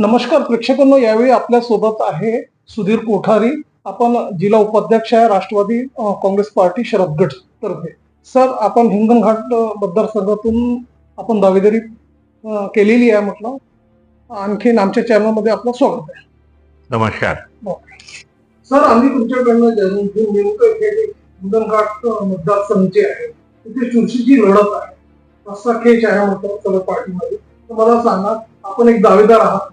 नमस्कार प्रेक्षकांनो यावेळी आपल्यासोबत आहे सुधीर कोठारी. आपण जिल्हा उपाध्यक्ष आहे राष्ट्रवादी काँग्रेस पार्टी शरद गट तर्फे. सर आपण हिंगणघाट मतदारसंघातून आपण दावेदारी केलेली आहे म्हटलं. आणखीन आमच्या चॅनलमध्ये आपलं स्वागत आहे. नमस्कार. सर आम्ही तुमच्याकडनं जाणून घेऊन नेमकं हे हिंगणघाट मतदारसंघ जे आहे तिथे चुरशीची लढत आहे. असा खेच आहे म्हणतो सगळ्या पार्टीमध्ये. तर मला सांगा आपण एक दावेदार आहात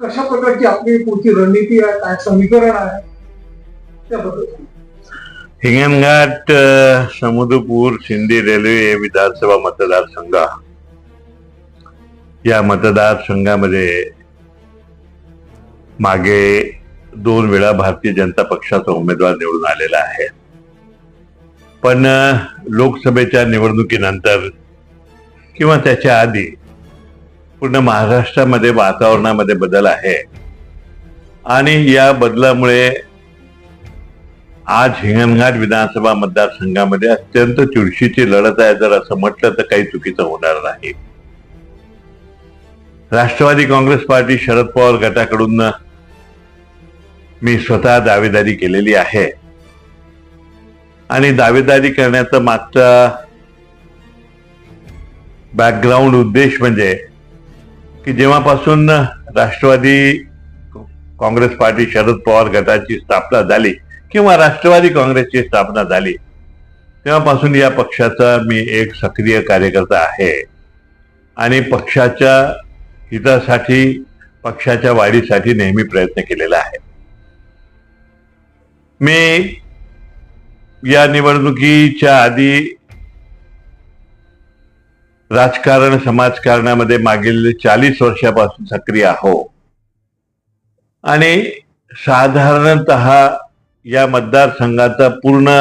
कशा प्रकारची आपली पुढची रणनीती आहे काय समीकरण आहे त्याबद्दल. हिंगणघाट समुद्रपूर शिंदे रेल्वे विधानसभा मतदारसंघ. या मतदारसंघामध्ये मागे दोन वेळा भारतीय जनता पक्षाचा उमेदवार निवडून आलेला आहे. पण लोकसभेच्या निवडणुकीनंतर किंवा त्याच्या आधी पूर्ण महाराष्ट्रामध्ये वातावरणामध्ये बदल आहे. आणि या बदलामुळे आज हिंगणघाट विधानसभा मतदारसंघामध्ये अत्यंत चुरशीची लढत आहे. जर असं म्हटलं तर काही चुकीचं होणार नाही. राष्ट्रवादी काँग्रेस पार्टी शरद पवार गटाकडून मी स्वतः दावेदारी केलेली आहे. आणि दावेदारी करण्याचा मागचा बॅकग्राऊंड उद्देश म्हणजे की जेव्हापासून राष्ट्रवादी काँग्रेस पार्टी शरद पवार गटाची स्थापना झाली किंवा राष्ट्रवादी काँग्रेसची स्थापना झाली तेव्हापासून या पक्षाचा मी एक सक्रिय कार्यकर्ता आहे. आणि पक्षाच्या हितासाठी पक्षाच्या वाढीसाठी नेहमी प्रयत्न केलेला आहे. मी या निवडणुकीच्या आधी राजकारण समाजकारणामध्ये मागील चाळीस वर्षापासून सक्रिय आहो. आणि साधारणत या मतदारसंघाचा पूर्ण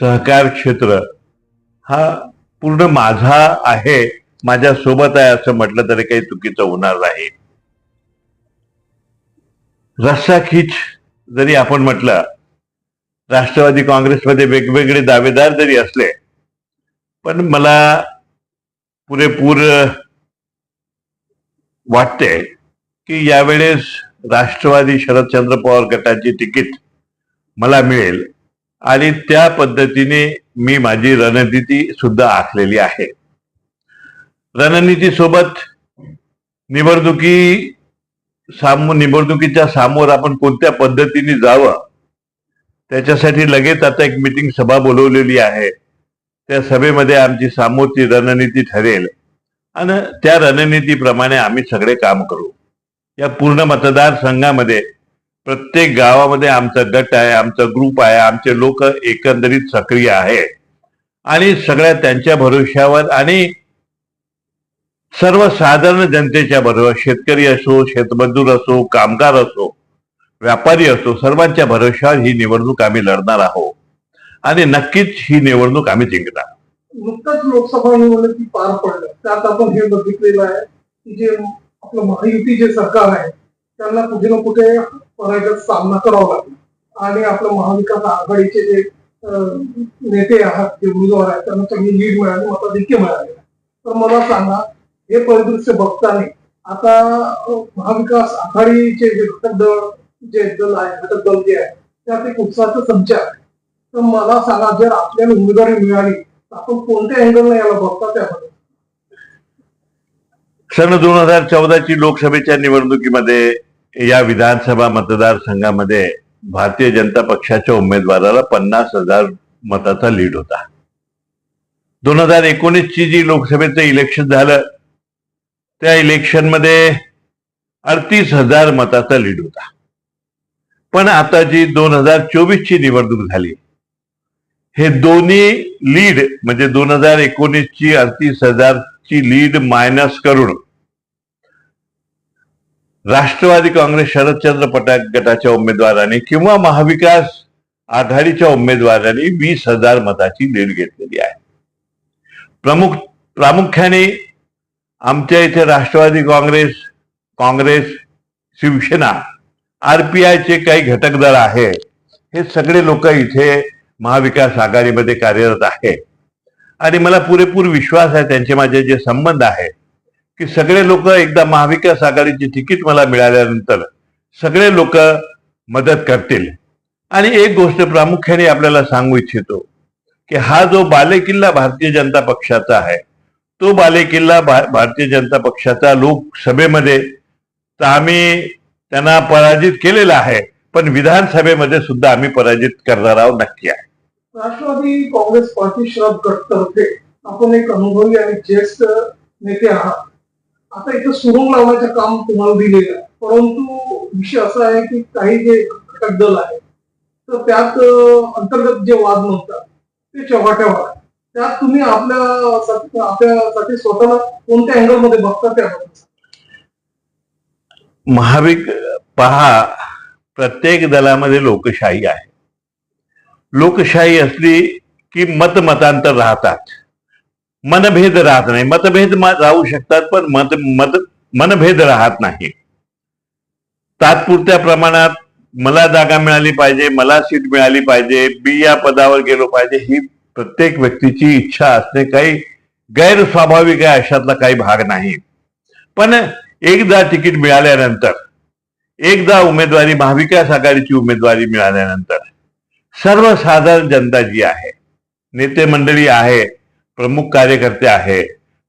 सहकार क्षेत्र हा पूर्ण माझा आहे माझ्या सोबत आहे असं म्हटलं तरी काही चुकीचं होणार नाही. रस्साखीच जरी आपण म्हटलं राष्ट्रवादी काँग्रेसमध्ये वेगवेगळे दावेदार जरी असले पण मला पुरेपूर वाटते की यावेळेस राष्ट्रवादी शरदचंद्र पवार गटाची तिकीट मला मिळेल. आणि त्या पद्धतीने मी माझी रणनीती सुद्धा आखलेली आहे. रणनीती सोबत निवडणुकी सामो निवडणुकीच्या सामोर आपण कोणत्या पद्धतीने जावं त्याच्यासाठी लगेच आता एक मिटिंग सभा बोलवलेली आहे. त्या सभेमध्ये आमची सामोरची रणनीती ठरेल. आणि त्या रणनीतीप्रमाणे आम्ही सगळे काम करू. या पूर्ण मतदारसंघामध्ये प्रत्येक गावामध्ये आमचा गट आहे आमचा ग्रुप आहे आमचे लोक एकंदरीत सक्रिय आहे. आणि सगळ्या त्यांच्या भरोश्यावर आणि सर्वसाधारण जनतेच्या बरोबर शेतकरी असो शेतमजूर असो कामगार असो व्यापारी असो सर्वांच्या भरोश्यावर ही निवडणूक आम्ही लढणार आहोत. आणि नक्कीच ही निवडणूक आम्ही जिंकणार. नुकतंच लोकसभा निवडणुकी पार पडलं. त्यात आपण हे बघितलेलं आहे की जे आपलं महायुती जे सरकार आहे त्यांना कुठे ना कुठे पराजयाचा सामना करावा लागेल आणि आपलं महाविकास आघाडीचे जे नेते आहात जे उमेदवार आहेत त्यांना चांगली लीड मिळाली मताधिक्य मिळाले. तर मला सांगा हे परिदृश्य बघताना आता महाविकास आघाडीचे जे घटक दल जे दल आहे घटक दल जे आहे त्यात एक उत्साहाचा संचार आहे तर मला सांगा जर आपल्याला उमेदवारी मिळाली तर आपण कोणत्या अँगलने याला बघता त्यामध्ये? सन दोन हजार चौदाची लोकसभेच्या निवडणुकीमध्ये या विधानसभा मतदारसंघामध्ये भारतीय जनता पक्षाच्या उमेदवाराला पन्नास हजार मताचा लीड होता. दोन हजार एकोणीसची जी लोकसभेचं इलेक्शन झालं त्या इलेक्शनमध्ये अडतीस हजार मताचा लीड होता. पण आता जी दोन हजार चोवीसची निवडणूक झाली हे दोन्ही लीड म्हणजे दोन हजार एकोणीसची अडतीस हजारची लीड मायनस करून राष्ट्रवादी काँग्रेस शरदचंद्र पटाक गटाच्या उमेदवारांनी किंवा महाविकास आघाडीच्या उमेदवारांनी वीस हजार मताची लीड घेतलेली आहे. प्रमुख प्रामुख्याने आमच्या इथे राष्ट्रवादी काँग्रेस काँग्रेस शिवसेना आरपीआयचे काही घटक दल आहे. हे सगळे लोक इथे महाविकास आघाडीमध्ये कार्यरत आहे. आणि मला पुरेपूर विश्वास आहे त्यांचे माझे जे संबंध आहे की सगळे लोक एकदा महाविकास आघाडीची तिकीट मला मिळाल्यानंतर सगळे लोक मदत करतील. आणि एक गोष्ट प्रामुख्याने आपल्याला सांगू इच्छितो की हा जो बालेकिल्ला भारतीय जनता पक्षाचा आहे तो बालेकिल्ला भा- भारतीय जनता पक्षाचा लोकसभेमध्ये तर आम्ही त्यांना पराजित केलेला आहे पण विधानसभेमध्ये सुद्धा आम्ही पराजित करणार आहोत नक्की आहे. राष्ट्रवादी काँग्रेस पार्टी शरद गटतर्फे आपण एक अनुभवी आणि ज्येष्ठ नेते आहात. आता इथं सुरुंग लावण्याचं काम तुम्हाला दिलेलं आहे. परंतु विषय असा आहे की काही जे घटक दल आहे तर त्यात अंतर्गत जे वाद म्हणतात ते चव्हाट्यावर आहे त्यात तुम्ही आपल्या आपल्यासाठी स्वतःला कोणत्या अँगलमध्ये बघता त्या महाविक पहा प्रत्येक दलामध्ये लोकशाही आहे. लोकशाही असली की मतमतांतर राहतात. मनभेद राहत नाही. मतभेद म- राहू शकतात पण मत मत मनभेद राहत नाही. तात्पुरत्या प्रमाणात मला जागा मिळाली पाहिजे मला सीट मिळाली पाहिजे बी या पदावर गेलो पाहिजे ही प्रत्येक व्यक्तीची इच्छा असणे काही गैरस्वाभाविक आहे अशातला काही भाग नाही. पण एकदा तिकीट मिळाल्यानंतर एकदा उमेदवारी महाविकास आघाडीची उमेदवारी मिळाल्यानंतर सर्वसाधारण जनता जी आहे नेते मंडळी आहे प्रमुख कार्यकर्ते आहे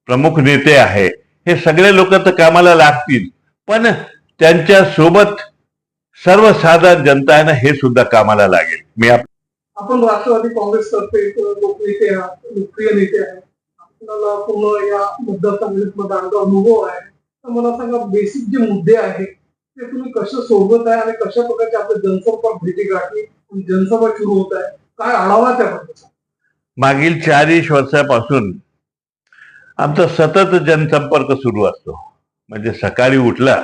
प्रमुख नेते आहे हे सगळे लोक तर कामाला लागतील पण त्यांच्यासोबत सर्वसाधारण जनता आहे ना हे सुद्धा कामाला लागेल. मी आपण राष्ट्रवादी काँग्रेस तर्फे एक लोकनेते लोकप्रिय नेते आहेत. आपल्याला पूर्ण या मतदारसंघात अनुभव आहे. तर मला सांगा बेसिक जे मुद्दे आहेत ते तुम्ही कसं सोडवत आहे आणि कशा प्रकारचे आपले जनसंपर्क भेटी गाठी जनसभा सुरू होत आहे. काय आढावा त्याबद्दल मागील चाळीस वर्षापासून आमचा सतत जनसंपर्क सुरू असतो. म्हणजे सकाळी उठला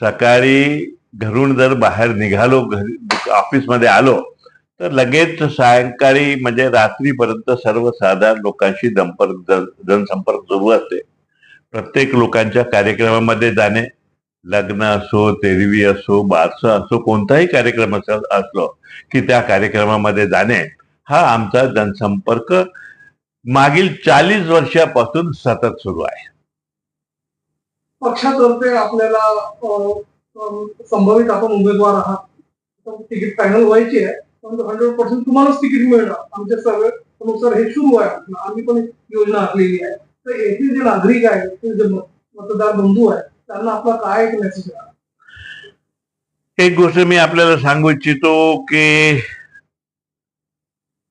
सकाळी घरून जर बाहेर निघालो घरी ऑफिसमध्ये आलो तर लगेच सायंकाळी म्हणजे रात्रीपर्यंत सर्वसाधारण लोकांशी संपर्क जनसंपर्क सुरू असते. प्रत्येक लोकांच्या कार्यक्रमामध्ये जाणे लग्न असो तेरवी असो बारसं असो कोणताही कार्यक्रम असलो की त्या कार्यक्रमामध्ये जाणे हा आमचा जनसंपर्क मागील चाळीस वर्षापासून सतत सुरू आहे. पक्षातर्फे आपल्याला अं, संभावित आपण उमेदवार आहात. तर तिकीट फायनल व्हायची आहे. पण हंड्रेड पर्सेंट तुम्हालाच तिकीट मिळणार. आमच्या सर्वे नुसार हे सुरू आहे. आम्ही पण योजना आखलेली आहे. तर येथील जे नागरिक आहेत ते जे मतदार बंधू आहेत त्यांना आपला काय एक मेसेज एक गोष्ट मी आपल्याला सांगू इच्छितो की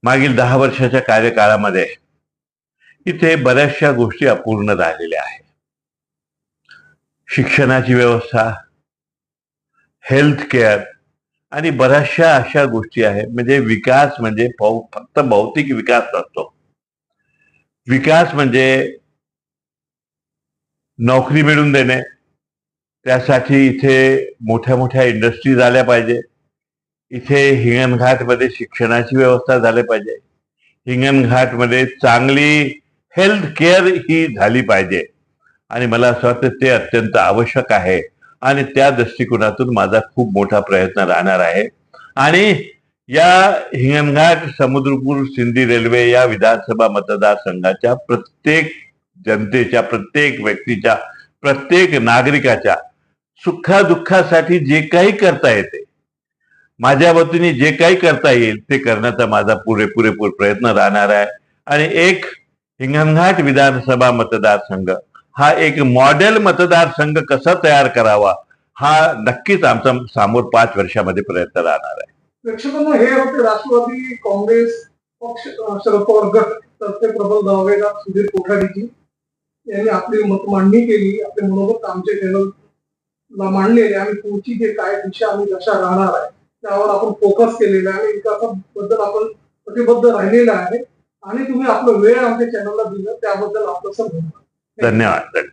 मागील दहा वर्षाच्या कार्यकाळामध्ये इथे बऱ्याचशा गोष्टी अपूर्ण राहिलेल्या आहेत. शिक्षणाची व्यवस्था हेल्थ केअर आणि बऱ्याचशा अशा गोष्टी आहेत. म्हणजे विकास म्हणजे फक्त भौतिक विकास नसतो. विकास म्हणजे नोकरी मिळवून देणे त्यासाठी इथे मोठ्या मोठ्या इंडस्ट्रीज आल्या पाहिजे. इथे हिंगणघाटमध्ये शिक्षणाची व्यवस्था झाली पाहिजे. हिंगणघाटमध्ये चांगली हेल्थ केअर ही झाली पाहिजे. आणि मला असं वाटतं ते अत्यंत आवश्यक आहे. आणि त्या दृष्टिकोनातून माझा खूप मोठा प्रयत्न राहणार आहे. आणि या हिंगणघाट समुद्रपूर सिंधी रेल्वे या विधानसभा मतदारसंघाच्या प्रत्येक जनतेच्या प्रत्येक व्यक्तीच्या प्रत्येक नागरिकाच्या सुखादुःखासाठी जे काही करता येते. माझ्या वतीने जे काही करता येईल ते करण्याचा माझा पुरे पुरेपूर प्रयत्न राहणार आहे. आणि एक हिंगणघाट विधानसभा मतदारसंघ हा एक मॉडेल मतदारसंघ कसा तयार करावा हा नक्कीच आमचा समोर पाच वर्षामध्ये प्रयत्न राहणार आहे. प्रेक्षकांना हे होते राष्ट्रवादी काँग्रेस पक्ष शरद पवार गट तर्फे प्रबल दावेदार सुधीर कोठारीजी. यांनी आपली मत मांडणी केली आपले मनोगत आमच्या चॅनल मांडलेले आणि पुढची जे काय दिशा आणि दशा राहणार आहे त्यावर आपण फोकस केलेला आहे आणि विकासाबद्दल आपण कटिबद्ध राहिलेला आहे. आणि तुम्ही आपला वेळ आमच्या चॅनलला दिलं त्याबद्दल आपलं सर धन्यवाद.